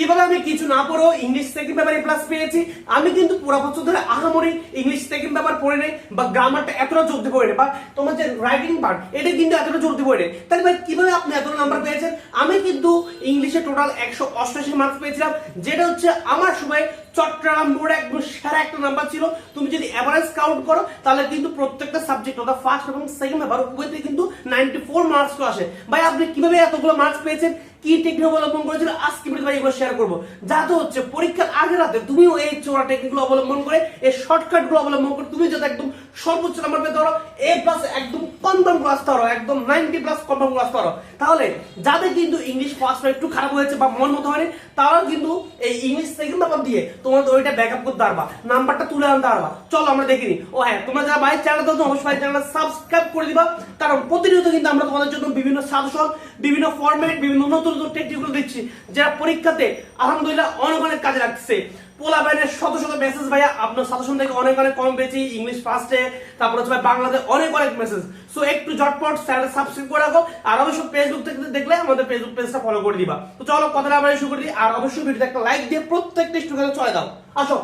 কীভাবে আমি কিছু না পড়েও ইংলিশ সেকেন্ড পেপার প্লাস পেয়েছি। আমি কিন্তু পুরো বছর ধরে আহামরি ইংলিশ সেকেন্ড পেপার পড়ে নেই বা গ্রামারটা এতটা জলদি পড়ে নেই। বা তোমার যে রাইটিং পার্ট এটা কিন্তু এতটা জলদি পড়ে নেই। তাহলে ভাই, কীভাবে আপনি এতটা নাম্বার পেয়েছেন? আমি কিন্তু ইংলিশে টোটাল একশো অষ্টাশি মার্কস পেয়েছিলাম, যেটা হচ্ছে আমার সময় চট্টগ্রাম বোর্ডে একদম সেরা একটা নাম্বার ছিল। তুমি যদি অ্যাভারেজ কাউন্ট করো, তাহলে কিন্তু প্রত্যেকটা সাবজেক্ট অর্থাৎ ফার্স্ট এবং সেকেন্ড পেপার উভয়তে কিন্তু নাইনটি ফোর মার্কস আসে। ভাই, আপনি কীভাবে এতগুলো মার্কস পেয়েছেন? কি টেকনিক অবলম্বন করেছিল আজকে ভিডিও ভাই এগুলো শেয়ার করব। যাতে হচ্ছে পরীক্ষার আগে রাতে তুমিও এই চোরা টেকনিকগুলো অবলম্বন করে, এই শর্টকাটগুলো অবলম্বন করে তুমি যাতে একদম সর্বোচ্চ নাম্বার পেতে পারো এ প্লাস একদম কনফার্ম ক্লাস পারো, একদম নাইনটি প্লাস কনফার্ম ক্লাস পারো। তাহলে যাদের কিন্তু ইংলিশ ফার্স্ট একটু খারাপ হয়েছে বা মন মতো হয়নি, তারাও কিন্তু এই ইংলিশ সেকেন্ড পেপার দিয়ে তোমাদের ওইটা ব্যাকআপ করতে পারবা। নাম্বারটা তুলে আনতে পারবা। চলো আমরা দেখিনি ও হ্যাঁ তোমরা যারা ভাই চ্যানেল দাও অবশ্যই চ্যানেল সাবস্ক্রাইব করে দিবা। কারণ প্রতিনিয়ত কিন্তু আমরা তোমাদের জন্য বিভিন্ন সাজেশন বিভিন্ন ফরম্যাট বিভিন্ন নতুন নতুন টেকনিকগুলো দিচ্ছি যারা পরীক্ষাতে আলহামদুলিল্লাহ অনেক অনেক কাজে লাগছে পোলা বাইনের শত শত মেসেজ ভাইয়া, আপনার সাজেশন থেকে অনেক অনেক কম পেয়েছি ইংলিশ ফার্স্টে তারপর হচ্ছে বাংলাতে অনেক অনেক মেসেজ সো একটু ঝটপট চ্যানেল সাবস্ক্রাইব করে রাখো, আর অবশ্যই ফেসবুক থেকে দেখলে আমাদের ফেসবুক পেজটা ফলো করে দিবা। তো চলো, কথাটা আমরা শুরু করে, আর অবশ্যই ভিডিওতে একটা লাইক দিয়ে প্রত্যেকটা স্টুডেন্ট চলে দাও। আসো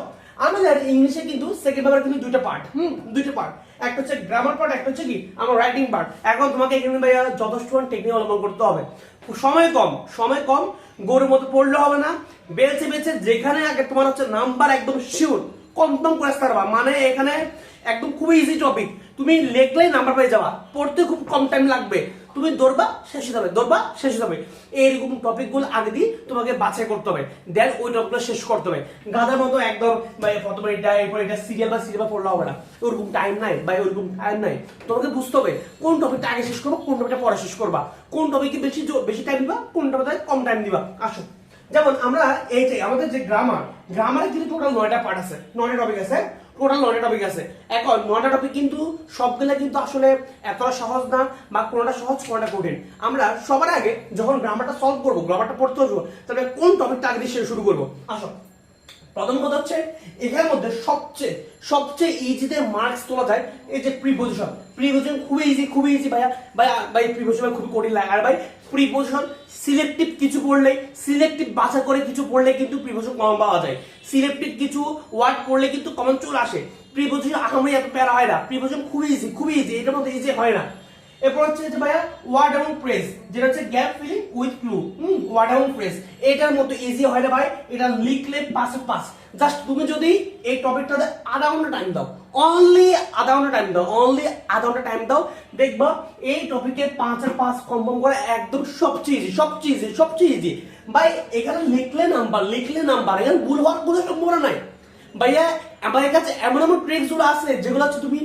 আমাদের ইংলিশে কিন্তু সেকেন্ড পেপার কিন্তু দুইটা পার্ট হুম, দুইটা পার্ট একটা হচ্ছে গ্রামার পার্ট একটা হচ্ছে কি? আমার রাইটিং পার্ট এখন তোমাকে এখানে ভাইয়া যথেষ্ট টেকনিক অবলম্বন করতে হবে। সময় কম সময় কম, গরুর মতো পড়লে হবে না। বেছে বেছে যেখানে আগে তোমার হচ্ছে নাম্বার একদম শিওর কনফার্ম করে পারবা। মানে এখানে একদম খুবই ইজি টপিক তুমি লেখলেই নাম্বার পেয়ে যাবা। পড়তে খুব কম টাইম লাগবে। তুমি দৌড়বা, শেষ হতে হবে দৌড়বা, শেষ হতে হবে এইরকম টপিকগুলো আগে দিয়ে তোমাকে বাছাই করতে হবে। দেন ওই টপিকগুলো শেষ করতে হবে। গাধার মতো একদম বা প্রথমে এটা, এরপর এটা সিরিয়াল বা সিরিয়াল পড়লে হবে না। ওরকম টাইম নাই বা ওরকম টাইম নাই। তোমাকে বুঝতে হবে কোন টপিকটা আগে শেষ করব, কোন টপিকটা পরে শেষ করবা। কোন টপিকে বেশি বেশি টাইম দিবা, কোন টপিকে কম টাইম দিবা। আসো। যেমন আমরা এই যে আমাদের যে গ্রামার গ্রামারে কিন্তু টোটাল নয়টা পার্ট আছে, নয়টা টপিক আছে টোটাল নয়টা টপিক আছে। এখন নয়টা টপিক কিন্তু সবগুলো কিন্তু আসলে এতটা সহজ না, বা কোনটা সহজ, কোনটা কঠিন। আমরা সবার আগে যখন গ্রামারটা সলভ করব গ্রামারটা পড়তে হবে তাহলে কোন টপিকটা আগে দিয়ে শুরু করব? আসো। প্রথম কথা হচ্ছে, এখানের মধ্যে সবচেয়ে সবচেয়ে ইজিতে মার্কস তোলা যায় এই যে প্রিপোজিশন প্রিপোজিশন খুবই ইজি খুবই ইজি ভাইয়া। ভাই ভাই প্রিপোজিশন খুবই কঠিন লাগে। আর ভাই প্রিপোজিশন সিলেক্টিভ কিছু পড়লে সিলেক্টিভ বাছা করে কিছু পড়লে কিন্তু প্রিপোজিশন কম পাওয়া যায়। সিলেক্টিভ কিছু ওয়ার্ড পড়লে কিন্তু কমন চলে আসে। প্রিপোজিশন আহামরি এত প্যারা হয় না। প্রিপোজিশন খুবই ইজি খুবই ইজি এটার মধ্যে ইজি হয় না। এরপর হচ্ছে যে ভাইয়া ওয়ার্ড এবং প্রেস যেটা হচ্ছে gap filling with clue hmm word এবং প্রেস এটার মতো ইজি হয় না ভাই, এটা লিখলে পাশে পাস জাস্ট তুমি যদি এই টপিকটাতে আধা ঘণ্টা টাইম দাও অনলি আধা ঘণ্টা টাইম দাও অনলি আধা ঘণ্টা টাইম দাও, দেখবা এই টপিকে পাঁচের পাঁচ কনফার্ম করা একদম সবচেয়ে ইজি সবচেয়ে ইজি সবচেয়ে ইজি ভাই, এখানে লিখলে নাম্বার লিখলে নাম্বার এখানে ভুল হওয়ার কোনো সম্ভাবনা নাই। ভাইয়া, আমাদের কাছে এমন এমন ট্রিক্সগুলো আছে যেগুলো হচ্ছে তুমি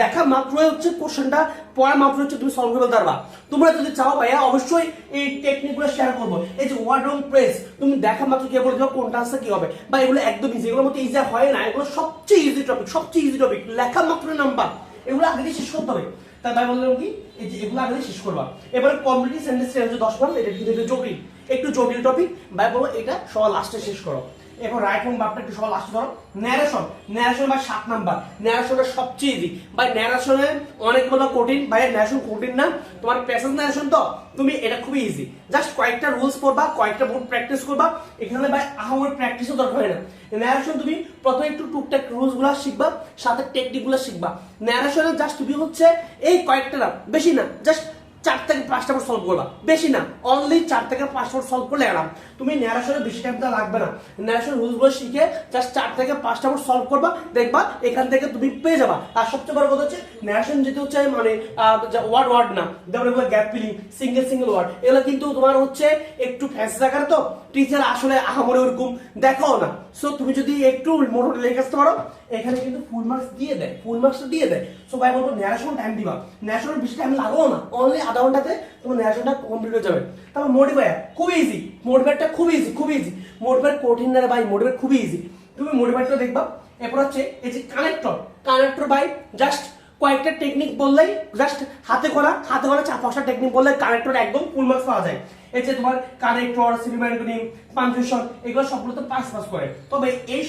দেখা মাত্রই হচ্ছে কোশ্চেনটা পড়া মাত্র হচ্ছে তুমি সলভ করে ফেলতে পারবা। তোমরা যদি চাও ভাইয়া, অবশ্যই এই টেকনিকগুলো শেয়ার করব। এই যে ওয়ার্ড রং প্রেস তুমি দেখা মাত্র কি বলে দেবো, কোনটা আছে, কি হবে? বা এগুলো একদম ইজি এগুলোর মতো ইজি হয় না, এগুলো সবচেয়ে ইজি টপিক সবচেয়ে ইজি টপিক লেখা মাত্র নাম্বার এগুলো আগে দিয়ে শেষ করতে হবে। তাই ভাই বললাম কি, এই যে এগুলো আগে শেষ করবা। এবারে কমপ্লিট সেন্টেন্স দশ বার এটা কিন্তু একটু জটিল একটু জটিল টপিক ভাই বলো, এটা সবার লাস্টে শেষ করো। এখন রাইট হ্যান্ড বাপটা একটু সবার লাস্টে ধরো। ন্যারেশন ন্যারেশন বা সাত নাম্বার ন্যারেশনের সবচেয়ে ইজি ভাই ন্যারেশনের অনেকগুলো কঠিন। ভাই ন্যারেশন কঠিন না। তোমার প্যাসেজ ন্যারেশন তো তুমি, এটা খুবই ইজি জাস্ট কয়েকটা রুলস পড়বা কয়েকটা বোর্ড প্র্যাকটিস করবা। এখানে ভাই আহামরি প্র্যাকটিসও দরকার হয় না। ন্যারেশন তুমি প্রথমে একটু টুকটাক রুলসগুলা শিখবা, সাথে টেকনিকগুলা শিখবা। ন্যারেশনে জাস্ট তুমি হচ্ছে এই কয়েকটা না, বেশি না জাস্ট চার থেকে পাঁচটা বোর্ড সলভ করবা। বেশি না অনলি চার থেকে পাঁচটা বোর্ড সলভ করলে এলাম তুমি ন্যারেশনে বেশি টাইমটা লাগবে না। ন্যারেশন রুলসগুলো শিখে জাস্ট চার থেকে পাঁচটা বোর্ড সলভ করবা, দেখবা এখান থেকে তুমি পেয়ে যাবা। আর সবচেয়ে বড় কথা হচ্ছে ন্যারেশন যেতে হচ্ছে মানে ওয়ার্ড ওয়ার্ড না। যেমন এগুলো gap filling single single word এগুলো কিন্তু তোমার হচ্ছে একটু ফ্যান্সি থাকার তো টিচার আসলে আহামরে ওরকম দেখাও না। সো তুমি যদি একটু মোটামুটি লিখে আসতে পারো, এখানে কিন্তু ফুল মার্কস দিয়ে দেয় ফুল মার্কস দিয়ে দেয়। সো ভাই বলব ন্যারেশন টাইম দিবা। ন্যারেশন বেশি টাইম লাগো না। অনলি আধা ঘন্টাতে তোমার ন্যারেশনটা কমপ্লিট হয়ে যাবে। তারপর মোটিভার খুব ইজি মোটিভেটটা খুব ইজি খুব ইজি মোটিভেট কঠিন না ভাই মোটিভেট খুবই ইজি তুমি মোটিভেটটা দেখবা। এরপর হচ্ছে এই যে কানেক্টর কানেক্টর ভাই জাস্ট কয়েকটা টেকনিক বললেই জাস্ট হাতে করা হাতে করা চার পাঁচটা টেকনিক বললে কানেক্টর একদম ফুল মার্কস পাওয়া যায়। এই যে তোমার কানেক্টর সিলিমান্টনিং পাঞ্চুয়েশন, এগুলো সবগুলো তো পাস পাস করে। তবে এই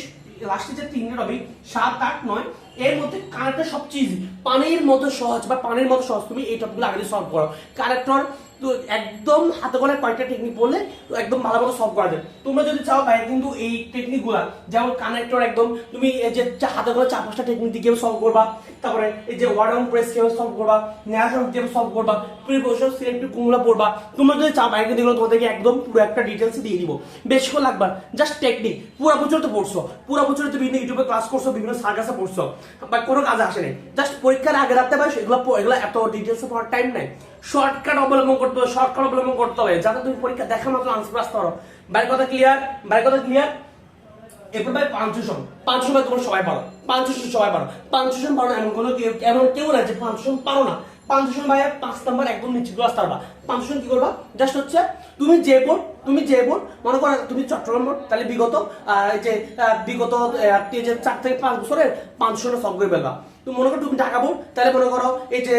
লাস্টে যে তিনটে টপিক সাত, আট, নয়, এর মধ্যে কানেক্টর সবচেয়ে ইজি পানির মতো সহজ বা পানির মতো সহজ তুমি এই টপিকগুলো আগে সলভ করো। কানেক্টর তো একদম হাতে করে কয়েকটা টেকনিক বললে একদম ভালো মতো সলভ করা যায়। তোমরা যদি চাও ভাই, কিন্তু এই টেকনিকগুলা, যেমন কানেক্টর একদম, তুমি যে হাতে করে চার পাঁচটা টেকনিক দিয়ে সলভ করবা, তারপরে এই যে ওয়ার্ড প্রেস কীভাবে সলভ করবা ন্যাশনাল কীভাবে সলভ করবা প্রিপোজিশন সিলেক্টিভ কোনগুলো পড়বা, তোমরা যদি চাও ভাই, কিন্তু তোমাদেরকে একদম পুরো একটা ডিটেলস দিয়ে দিব। বেশিক্ষণ লাগবে জাস্ট টেকনিক পুরো বছর তো পড়ছো, পুরো বছর তো বিভিন্ন ইউটিউবে ক্লাস করছ, বিভিন্ন সার্কাসে পড়ছো, বা কোনো কাজে আসে নাই। জাস্ট পরীক্ষার আগে রাখতে পারো এগুলো এগুলো এত ডিটেলসে পড়ার টাইম নাই। শর্টকাট অবলম্বন করতে হবে, শর্টকাট অবলম্বন করতে হবে। যাতে তুমি পরীক্ষা দেখা মাত্র আনসার আসতে পারো। বাইরের কথা ক্লিয়ার বাইরের কথা ক্লিয়ার এরপর ভাই পাঁচশন পাঁচশো ভাই তোমরা সবাই পারো। পাঁচশো সবাই পারো। পাঁচশো পারো এমন কোনো কেউ, এমন কেউ না যে পাঁচশো পারো না। পাঁচশো ভাই পাঁচ নাম্বার একদম নিচে ক্লাস পারবা পাঁচশো কি করবা? জাস্ট হচ্ছে তুমি যে বোর্ড তুমি যে বোর্ড মনে করো তুমি চট্টগ্রাম বোর্ড তাহলে বিগত যে বিগত চার থেকে পাঁচ বছরের পাঁচশো সব করে ফেলবা। তুমি মনে করো তুমি ঢাকা বোর্ড তাহলে মনে করো এই যে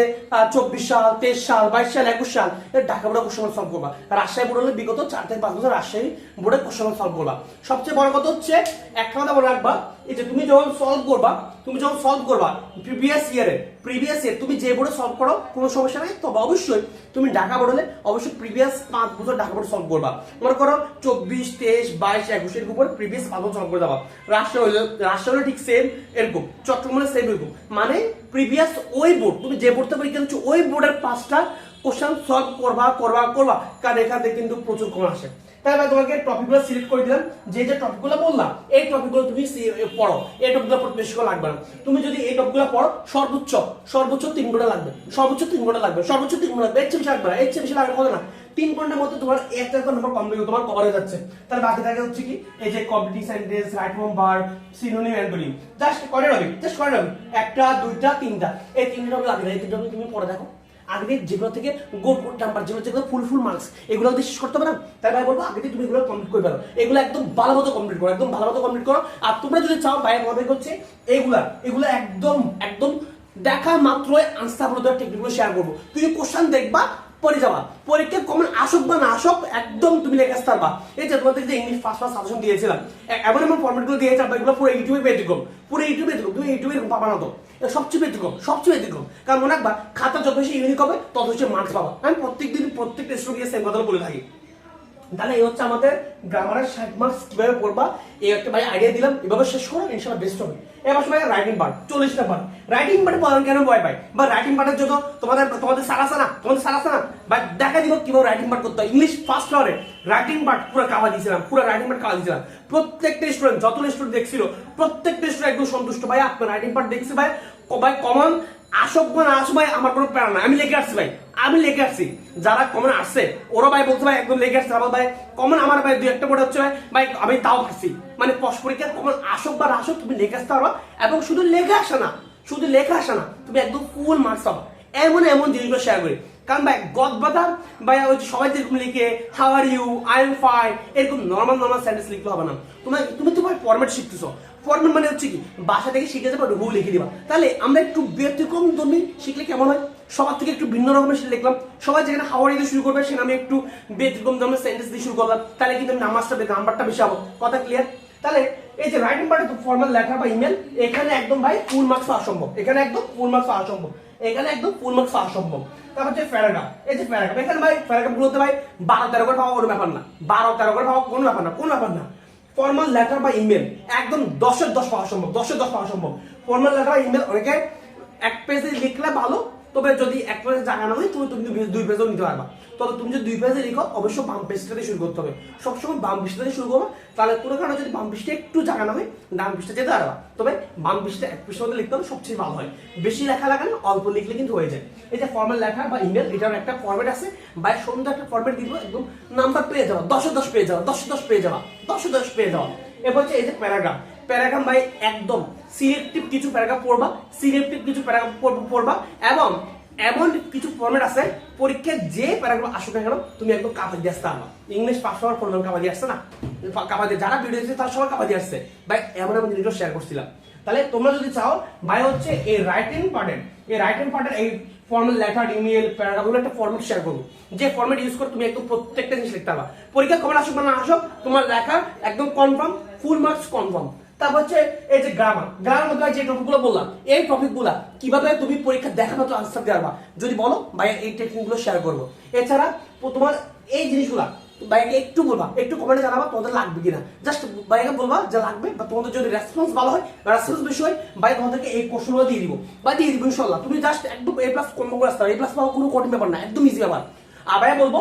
চব্বিশ সাল, তেইশ সাল, বাইশ সাল, একুশ সাল ঢাকা বোর্ডে কোশ্চেন সলভ করবা। রাজশাহী বোর্ড হলে বিগত চার থেকে পাঁচ বছর রাজশাহী বোর্ডে কোশ্চেন সলভ করবা। সবচেয়ে বড় কথা হচ্ছে একটা কথা মনে রাখবা, এই যে তুমি যখন সলভ করবা, তুমি যখন সলভ করবা প্রিভিয়াস ইয়ারে প্রিভিয়াস ইয়ার তুমি যে বোর্ডে সলভ করো, কোনো সমস্যা নেই, তবে অবশ্যই তুমি ঢাকা বোর্ড হলে অবশ্যই প্রিভিয়াস পাঁচ বছর ঢাকা বোর্ড সলভ করবা। মনে করো চব্বিশ, তেইশ, বাইশ একুশ এরকম উপর প্রিভিয়াস পাঁচ বছর সলভ করে দেবা রাজশাহী হলে রাজশাহী হলে ঠিক সেম এরকম। চট্টগ্রাম হলে সেম এরকম। মানে প্রিভিয়াস ওই বোর্ড তুমি যে বোর্ডতে পরীক্ষা দিচ্ছ, ওই বোর্ডের পাঁচটা কোশ্চেন সলভ করবা করবা করবা। কারণ এখান থেকে কিন্তু প্রচুর কম আসে। তাই আমি তোমাকে টপিকগুলো সিলেক্ট করে দিলাম। যে যে টপিকগুলো বললাম, এই টপিকগুলো তুমি পড়ো। এই টপিকগুলো পড়তে বেশি করে লাগবে না। তুমি যদি এই টপিকগুলো পড়ো, সর্বোচ্চ সর্বোচ্চ তিন ঘণ্টা লাগবে। সর্বোচ্চ তিন ঘণ্টা লাগবে। সর্বোচ্চ তিন ঘণ্টা লাগবে। এর চেয়ে বেশি লাগবে না। এর চেয়ে বেশি লাগবে না। তিন ঘণ্টার মধ্যে তোমার একটা নম্বর কমপ্লিট তোমার কভার হয়ে যাচ্ছে। তার বাকি থাকে হচ্ছে কি, এই যে কম্পিটিভ সেন্টেন্স রাইট ফর্ম বার সিনোনিম অ্যান্টোনিম জাস্ট করে টপিক জাস্ট কয়টা টপিক একটা, দুইটা, তিনটা। এই তিনটা টপিক লাগে এই তিনটা তুমি পড়ে দেখো। আগে যেগুলো থেকে গোট গোট নাম্বার যেগুলো যেগুলো ফুল ফুল মার্কস এগুলো যদি শেষ করতে পারো তাই ভাই বলব, আগে তুমি এগুলো কমপ্লিট করে পারো এগুলো একদম ভালো মতো কমপ্লিট করো, একদম ভালো মতো কমপ্লিট করো। আর তোমরা যদি চাও, ভাই আমাদের হচ্ছে এগুলা, এগুলো একদম একদম দেখা মাত্রই আনসার বলে দেওয়ার টেকনিকগুলো শেয়ার করব। তুমি কোশ্চেন দেখবা পরে যাবা। পরীক্ষা কমন আসুক বা না আসুক, একদম তুমি লেখা আসতে পারবা। এই যে তোমাদের যে ইংলিশ ফার্স্ট ফার্স্ট সাজেশন দিয়েছিলাম এমন এমন ফর্মেটগুলো দিয়েছে আমরা এগুলো পুরো ইউটিউবে ব্যতিক্রম। পুরো ইউটিউবে ব্যতিক্রম, তুমি ইউটিউবে এরকম পাবা না তো। সবচেয়ে ব্যতিক্রম সবচেয়ে ব্যতিক্রম। কারণ মনে রাখবা, খাতা যত বেশি ইউনিক হবে, তত বেশি মার্কস পাবা। আমি প্রত্যেকদিন প্রত্যেকটা স্টুডেন্টকে সেম কথা বলে থাকি। তাহলে এই হচ্ছে আমাদের গ্রামারের ষাট মার্কস কীভাবে পড়বা? এই একটা ভাই আইডিয়া দিলাম, এভাবে শেষ করো ইনশাল্লাহ বেস্ট হবে। এবার সময় রাইটিং পার্ট চল্লিশ নাম্বার রাইটিং পার্টে পড়ান কেন ভয় পাই বা রাইটিং পার্টের জন্য তোমাদের তোমাদের সারা না? তোমাদের সার না? বা দেখা দিব কীভাবে রাইটিং পার্ট করতে হয়। ইংলিশ ফার্স্ট ফ্লোরে রাইটিং পার্ট পুরো কাবা দিয়েছিলাম, পুরো রাইটিং পার্ট কাবা দিয়েছিলাম। প্রত্যেকটা স্টুডেন্ট যত স্টুডেন্ট দেখছিল, প্রত্যেকটা স্টুডেন্ট একদম সন্তুষ্ট, ভাই আপনার রাইটিং পার্ট দেখছি ভাই? ভাই কমন আসক বা না আসুক, ভাই, আমার কোনো প্যারা না আমি লিখে আসছি ভাই। আমি লিখে আসছি। যারা কমন আসছে, ওরা ভাই বলছে, ভাই, একদম লিখে আসছে আমার ভাই। কমন আমার ভাই দুই একটা পড়ে হচ্ছে, ভাই আমি তাও পারছি মানে পশ পরীক্ষার কমন আসক বা আসুক, তুমি লিখে আসতে পারবা এবং শুধু লেখা আসে না, শুধু লেখা আসে না, তুমি একদম ফুল মার্কস পাবা। এমন এমন জিনিসগুলো শেয়ার করি। কারণ ভাই গদ বাতা ভাই, ওই যে সবাই যেরকম লিখে how are you I am fine এরকম নর্মাল নর্মাল সেন্টেন্স লিখলে হবে না। তোমার, তুমি তোমার ফরম্যাট শিখতেছো। ফরম্যাট মানে হচ্ছে কি, বাসা থেকে শিখে যাবে হুবহু লিখে দিবা। তাহলে আমরা একটু ব্যতিক্রম ধর্মী শিখলে কেমন হয়? সবার থেকে একটু ভিন্ন রকমের শিখে লিখলাম সবাই যেখানে হাওয়ারি দিয়ে শুরু করবে সেখানে আমি একটু ব্যতিক্রম ধরনের সেন্টেন্স দিয়ে শুরু করলাম। তাহলে কিন্তু আমি নাম্বারটা নাম্বারটা বেশি হব কথা ক্লিয়ার তাহলে এই যে রাইটিং পার্টে ফর্মাল লেখা বা ইমেল এখানে একদম ভাই ফুল মার্কস পাওয়া সম্ভব। এখানে একদম ফুল মার্কস পাওয়া সম্ভব। এখানে একদম ফুল মার্কস পাওয়া সম্ভব। তারপর যে প্যারাগ্রাফ এই যে প্যারাগ্রাফ এখানে ভাই প্যারাগ্রাফ গুলোতে ভাই বারো, তেরো করে পাওয়া কোনো ব্যাপার না। বারো, তেরো করে পাওয়া কোনো ব্যাপার না, কোনো ব্যাপার না। ফর্মাল লেটার বা ইমেল একদম দশের দশ পাওয়া সম্ভব, দশের দশ পাওয়া সম্ভব। ফর্মাল লেটার বা ইমেল অনেকে এক পেজে লিখলে ভালো তবে যদি এক পেজে জায়গা না হয়, তুমি তুমি দুই- পেজেও নিতে পারবা। তবে তুমি যদি দুই পেজে লিখো, অবশ্যই বাম পেজটা দিয়ে শুরু করতে হবে। সবসময় বাম পৃষ্ঠা দিয়ে শুরু করবে। তাহলে কোনো কারণে যদি বাম পৃষ্ঠা একটু জায়গা না হয়, ডান পৃষ্ঠা যেতে পারবা। তবে বাম পৃষ্ঠা এক পৃষ্ঠার মধ্যে লিখতে হবে সবচেয়ে ভালো হয়। বেশি লেখা লাগে না, অল্প লিখলে কিন্তু হয়ে যায়। এই যে ফর্মাল লেখা বা ইমেল এটার একটা ফরম্যাট আছে। বা সুন্দর একটা ফরম্যাট দিব, একদম নাম্বার পেয়ে যাওয়া দশে দশ পেয়ে যাওয়া দশে দশ পেয়ে যাওয়া দশে দশ পেয়ে যাওয়া এরপর হচ্ছে এই যে প্যারাগ্রাফ প্যারাগ্রাফ ভাই একদম সিলেক্টিভ কিছু প্যারাগ্রাফ পড়বা সিলেক্টিভ কিছু প্যারাগ্রাফ পড়বা এবং এমন কিছু ফর্মেট আছে, পরীক্ষায় যে প্যারাগ্রাফ আসুক না কেন, তুমি একদম কাপা দিয়ে আসতে পারবা। ইংলিশ পাস হওয়ার পর কাপা দিয়ে আসছে না? কাপা দিয়ে যারা ভিডিও দিচ্ছে, তারা সবাই কাপা দিয়ে আসছে। ভাই, এমন এমন জিনিসগুলো শেয়ার করছিলাম। তাহলে তোমরা যদি চাও, ভাই হচ্ছে এই রাইটিং পার্টের এই রাইটিং পার্টের এই ফর্মাল লেটার ইমেল প্যারাগ্রাফগুলো একটা ফর্মেট শেয়ার করব। যে ফর্মেট ইউজ করে, তুমি একদম প্রত্যেকটা জিনিস লিখতে পারবা। পরীক্ষা কখন আসুক না আসুক, তোমার লেখা একদম কনফার্ম ফুল মার্কস কনফার্ম তারপর হচ্ছে এই যে গ্রামার গ্রামার যে টপিকগুলো বললাম, এই টপিকগুলো কীভাবে তুমি পরীক্ষা দেখা মতো আনসার দেওয়া যদি বলো, ভাই, এই টেকনিকগুলো শেয়ার করব। এছাড়া, তোমার এই জিনিসগুলা, ভাইকে একটু বলবা, একটু কমেন্টে জানাবা তোমাদের লাগবে কিনা। জাস্ট ভাইকে বলবা যে লাগবে, বা তোমাদের যদি রেসপন্স ভালো হয় বা রেসপন্স বেশি হয়, ভাই তোমাদেরকে এই কোশ্চেনগুলো দিয়ে দিব। বা দিয়ে দিব ইনশাল্লাহ তুমি জাস্ট একদম এ প্লাস কম করে আসতে এ প্লাস পাওয়া কোনো কঠিন ব্যাপার না, একদম ইজি ব্যাপার। ভাইয়া বলব,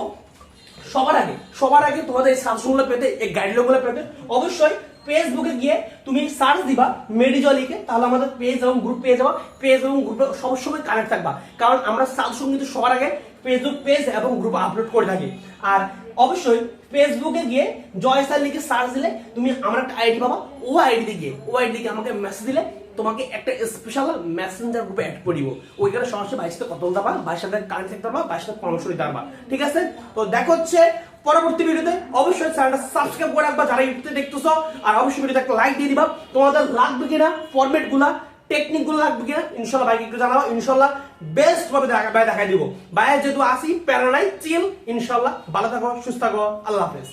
সবার আগে সবার আগে তোমাদের এই সাজেশনগুলো পেতে, এই গাইডলাইনগুলো পেতে, অবশ্যই ফেসবুকে গিয়ে তুমি সার্চ দিবা মেডিজল লিখে, তাহলে আমাদের পেজ এবং গ্রুপ পেয়ে যাবা। পেজ এবং গ্রুপে সবসময় কানেক্ট থাকবা। কারণ আমরা সাজেশন কিন্তু সবার আগে ফেসবুক পেজ এবং গ্রুপ আপলোড করে থাকি। আর অবশ্যই ফেসবুকে গিয়ে জয় স্যার লিখে সার্চ দিলে তুমি আমার একটা আইডি পাবা। ও আইডিতে গিয়ে, ও আইডি গিয়ে আমাকে মেসেজ দিলে তোমাকে একটা স্পেশাল মেসেঞ্জার গ্রুপে অ্যাড করে দিব। ওইখানে সরাসরি বাইশ সাথে কথা বলতে পারবা বাইশ সাথে কানেক্ট থাকতে পারবা বাইশ সাথে পরামর্শ নিতে পারবা। ঠিক আছে? তো দেখো হচ্ছে পরবর্তী ভিডিওতে অবশ্যই চ্যানেলটা সাবস্ক্রাইব করে রাখবা যারা ইউটিউবে দেখতেছো। আর অবশ্যই ভিডিওতে একটা লাইক দিয়ে দিবা। তোমাদের লাগবে কিনা টেকনিকগুলো লাগবে কিনা, ইনশাল্লাহ বাইক একটু জানাব ইনশাল্লাহ বেস্ট ভাবে ভাই দেখাই দিব। বাইরে যেহেতু আসি প্যারা নাই চিল ইনশাল্লাহ ভালো থাকো, সুস্থ থাকো। আল্লাহ হাফেজ।